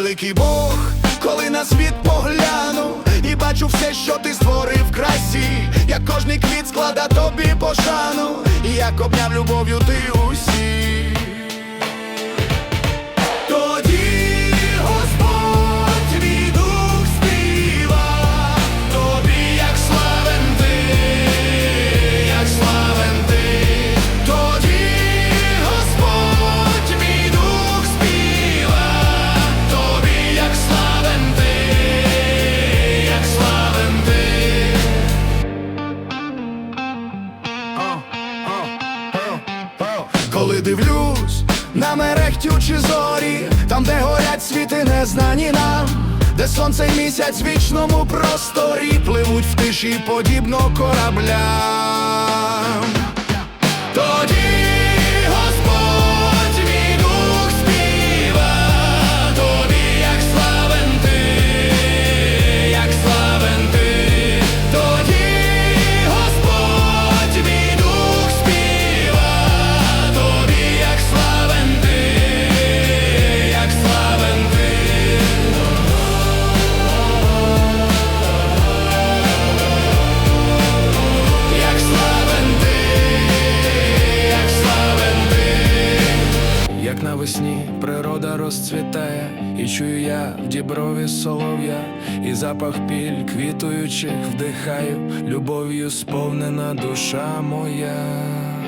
твій Бог, коли на світ погляну і бачу все, що ти створив красі, як кожний квіт склада тобі пошану, і як обняв любов'ю ти усі. Коли дивлюсь на мерехтючі зорі, там, де горять світи незнані нам, де сонце й місяць в вічному просторі пливуть в тиші подібно кораблям. Тоді і чую я в діброві солов'я, і запах піль квітуючих вдихаю, любов'ю сповнена душа моя.